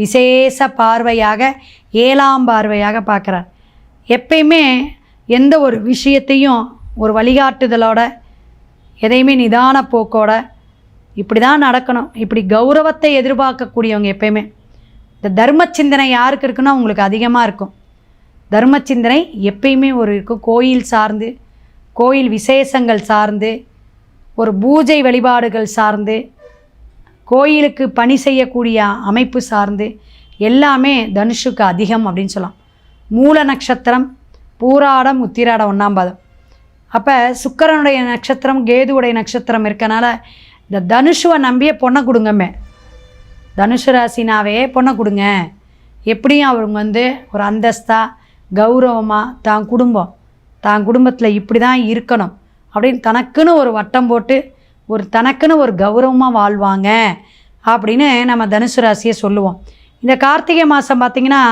விசேஷ பார்வையாக ஏழாம் பார்வையாக பார்க்குறார். எப்பயுமே எந்த ஒரு விஷயத்தையும் ஒரு வழிகாட்டுதலோட எதையுமே நிதான போக்கோட இப்படி தான் நடக்கணும். இப்படி கௌரவத்தை எதிர்பார்க்கக்கூடியவங்க எப்பயுமே. இந்த தர்ம சிந்தனை யாருக்கு இருக்குன்னா உங்களுக்கு அதிகமாக இருக்கும். தர்ம சிந்தனை எப்பயுமே ஒரு இருக்கும் கோயில் சார்ந்து கோயில் விசேஷங்கள் சார்ந்து ஒரு பூஜை வழிபாடுகள் சார்ந்து கோயிலுக்கு பணி செய்யக்கூடிய அமைப்பு சார்ந்து எல்லாமே தனுஷுக்கு அதிகம் அப்படின்னு சொல்லலாம். மூல நட்சத்திரம் பூராடம் உத்திராடம் ஒன்றாம் பாதம். அப்போ சுக்கிரனுடைய நட்சத்திரம் கேதுவுடைய நட்சத்திரம் இருக்கனால இந்த தனுஷுவை நம்பியே பொண்ணை கொடுங்கமே தனுஷு ராசினாவே பொண்ணை கொடுங்க. எப்படியும் அவங்க வந்து ஒரு அந்தஸ்தாக கௌரவமாக தான் குடும்பம். தான் குடும்பத்தில் இப்படி தான் இருக்கணும் அப்படின்னு தனக்குன்னு ஒரு வட்டம் போட்டு ஒரு தனக்குன்னு ஒரு கௌரவமாக வாழ்வாங்க அப்படின்னு நம்ம தனுசு ராசியை சொல்லுவோம். இந்த கார்த்திகை மாதம் பார்த்திங்கன்னா